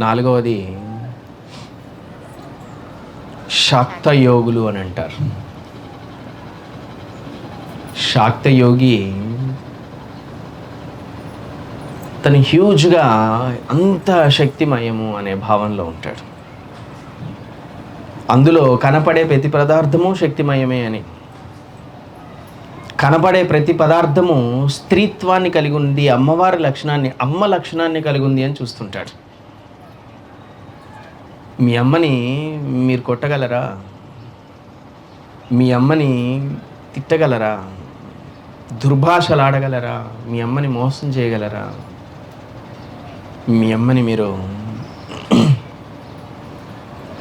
నాలుగవది శాక్త యోగులు అని అంటారు. శాక్త యోగి తను హ్యూజ్గా అంత శక్తిమయము అనే భావనలో ఉంటాడు. అందులో కనపడే ప్రతి పదార్థము శక్తిమయమే అని. కనపడే ప్రతి పదార్థము స్త్రీత్వాన్ని కలిగి ఉంది అమ్మవారి లక్షణాన్ని అమ్మ లక్షణాన్ని కలిగి ఉంది అని చూస్తుంటాడు. మీ అమ్మని మీరు కొట్టగలరా? మీ అమ్మని తిట్టగలరా? దుర్భాషలాడగలరా? మీ అమ్మని మోసం చేయగలరా? మీ అమ్మని మీరు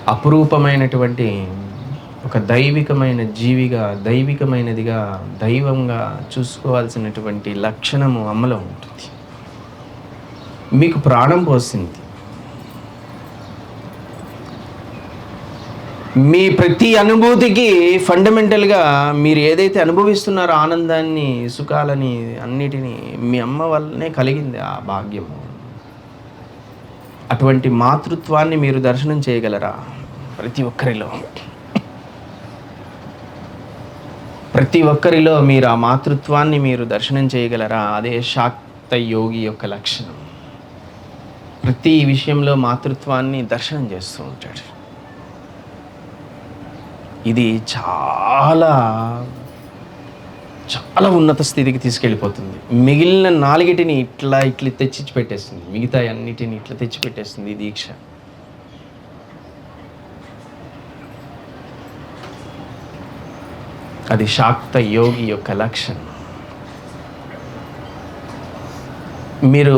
అపురూపమైనటువంటి ఒక దైవికమైన జీవిగా దైవికమైనదిగా దైవంగా చూసుకోవాల్సినటువంటి లక్షణము అమ్మలో ఉంటుంది. మీకు ప్రాణం పోసింది. మీ ప్రతి అనుభూతికి ఫండమెంటల్గా మీరు ఏదైతే అనుభవిస్తున్నారో ఆనందాన్ని సుఖాలని అన్నిటినీ మీ అమ్మ వల్లనే కలిగింది ఆ భాగ్యము. అటువంటి మాతృత్వాన్ని మీరు దర్శనం చేయగలరా? ప్రతి ఒక్కరిలో. ప్రతి ఒక్కరిలో మీరు ఆ మాతృత్వాన్ని మీరు దర్శనం చేయగలరా? అదే శాక్త యోగి యొక్క లక్షణం. ప్రతి విషయంలో మాతృత్వాన్ని దర్శనం చేస్తూ ఉంటాడు. ఇది చాలా చాలా ఉన్నత స్థితికి తీసుకెళ్ళిపోతుంది. మిగిలిన నాలుగిటిని ఇట్లా ఇట్లా తెచ్చి పెట్టేస్తుంది మిగతా అన్నిటిని ఇట్లా తెచ్చి పెట్టేస్తుంది ఈ దీక్ష. అది శాక్త యోగి యొక్క లక్షణం. మీరు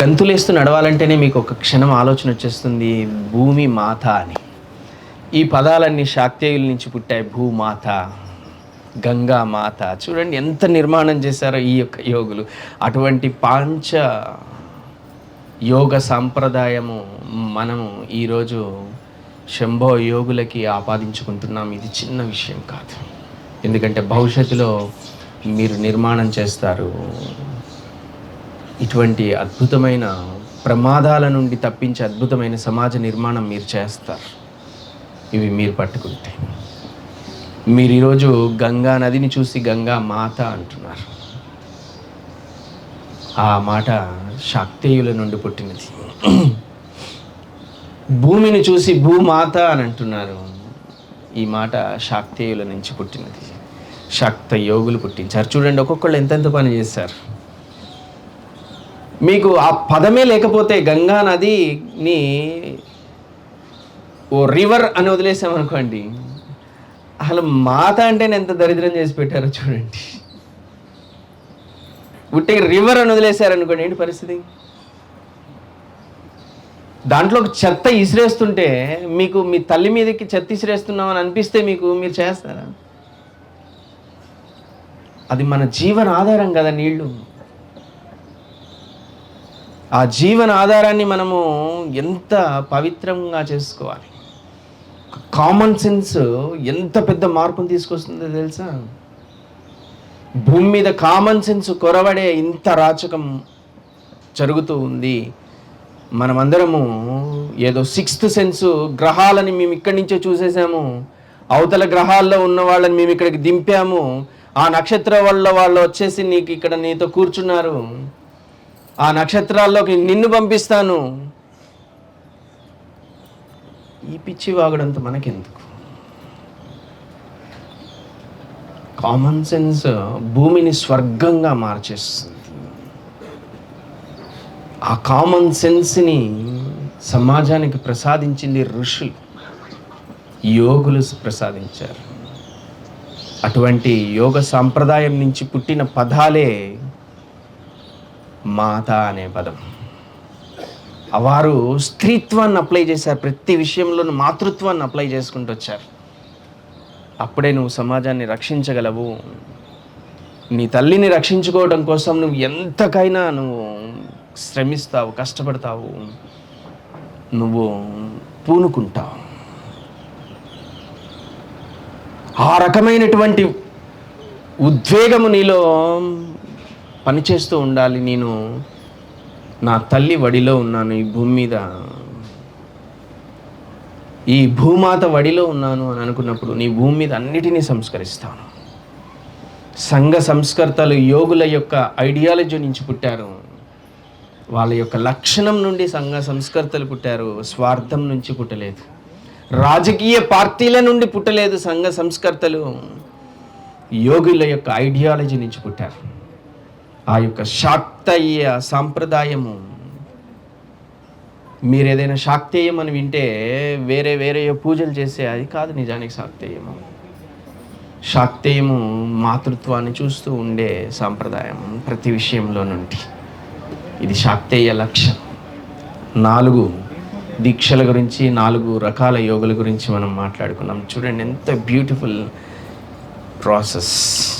గంతులేస్తూ నడవాలంటేనే మీకు ఒక క్షణం ఆలోచన వచ్చేస్తుంది భూమి మాత అని. ఈ పదాలన్నీ శాక్తేయుల నుంచి పుట్టాయి భూమాత గంగా మాత. చూడండి ఎంత నిర్మాణం చేశారో ఈ యొక్క యోగులు. అటువంటి పాంచ యోగ సాంప్రదాయము మనము ఈరోజు శంభో యోగులకి ఆపాదించుకుంటున్నాం. ఇది చిన్న విషయం కాదు. ఎందుకంటే భవిష్యత్తులో మీరు నిర్మాణం చేస్తారు. ఇటువంటి అద్భుతమైన ప్రమాదాల నుండి తప్పించే అద్భుతమైన సమాజ నిర్మాణం మీరు చేస్తారు. ఇవి మీరు పట్టుకుంటే. మీరు ఈరోజు గంగా నదిని చూసి గంగా మాత అంటున్నారు. ఆ మాట శాక్తేయుల నుండి పుట్టినది. భూమిని చూసి భూమాత అని అంటున్నారు. ఈ మాట శాక్తేయుల నుంచి పుట్టినది. శాక్త యోగులు పుట్టించారు. చూడండి ఒక్కొక్కళ్ళు ఎంతెంత పని చేశారు. మీకు ఆ పదమే లేకపోతే గంగా నదిని ఓ రివర్ అని వదిలేసామనుకోండి అసలు మాత అంటే ఎంత దరిద్రం చేసి పెట్టారో చూడండి. ఉట్టి రివర్ అని వదిలేశారనుకోండి ఏంటి పరిస్థితి? దాంట్లో ఒక చెత్త ఇసిరేస్తుంటే మీకు మీ తల్లి మీదకి చెత్త ఇసిరేస్తున్నామని అనిపిస్తే మీకు మీరు చేస్తారా? అది మన జీవన ఆధారం కదా నీళ్ళు. ఆ జీవన ఆధారాన్ని మనము ఎంత పవిత్రంగా చేసుకోవాలి? కామన్ సెన్స్ ఎంత పెద్ద మార్పును తీసుకొస్తుందో తెలుసా? భూమి మీద కామన్ సెన్స్ కొరవడే ఇంత రాచకం జరుగుతూ ఉంది. మనమందరము ఏదో సిక్స్త్ సెన్స్ గ్రహాలని మేము ఇక్కడి నుంచే చూసేసాము. అవతల గ్రహాల్లో ఉన్న వాళ్ళని మేము ఇక్కడికి దింపాము. ఆ నక్షత్ర వల్ల వాళ్ళు వచ్చేసి నీకు ఇక్కడ నీతో కూర్చున్నారు. ఆ నక్షత్రాల్లోకి నిన్ను పంపిస్తాను. ఈ పిచ్చి వాగడంత మనకెందుకు? కామన్ సెన్స్ భూమిని స్వర్గంగా మార్చేస్తుంది. ఆ కామన్ సెన్స్ని సమాజానికి ప్రసాదించింది ఋషులు. యోగులు ప్రసాదించారు. అటువంటి యోగ సాంప్రదాయం నుంచి పుట్టిన పదాలే మాత అనే పదం. వారు స్త్రీత్వాన్ని అప్లై చేశారు. ప్రతి విషయంలోనూ మాతృత్వాన్ని అప్లై చేసుకుంటూ వచ్చారు. అప్పుడే నువ్వు సమాజాన్ని రక్షించగలవు. నీ తల్లిని రక్షించుకోవడం కోసం నువ్వు ఎంతకైనా నువ్వు శ్రమిస్తావు కష్టపడతావు. నువ్వు పూనుకుంటావు. ఆ రకమైనటువంటి ఉద్వేగము నీలో పనిచేస్తూ ఉండాలి. నేను నా తల్లి వడిలో ఉన్నాను. ఈ భూమి మీద ఈ భూమాత వడిలో ఉన్నాను అని అనుకున్నప్పుడు నీ భూమి మీద అన్నిటినీ సంస్కరిస్తాను. సంఘ సంస్కర్తలు యోగుల యొక్క ఐడియాలజీ నుంచి పుట్టారు. వాళ్ళ యొక్క లక్షణం నుండి సంఘ సంస్కర్తలు పుట్టారు. స్వార్థం నుంచి పుట్టలేదు. రాజకీయ పార్టీల నుండి పుట్టలేదు సంఘ సంస్కర్తలు. యోగుల యొక్క ఐడియాలజీ నుంచి పుట్టారు. ఆ యొక్క శాక్తయ్య సాంప్రదాయము. మీరు ఏదైనా శాక్తేయం అని వింటే వేరే వేరే పూజలు చేసే అది కాదు నిజానికి శాక్తేయము. శాక్తేయము మాతృత్వాన్ని చూస్తూ ఉండే సాంప్రదాయం ప్రతి విషయంలో నుండి. ఇది శాక్తేయ లక్ష్యం నాలుగు దీక్షల గురించి నాలుగు రకాల యోగుల గురించి మనం మాట్లాడుకున్నాం. చూడండి ఎంత బ్యూటిఫుల్ ప్రాసెస్.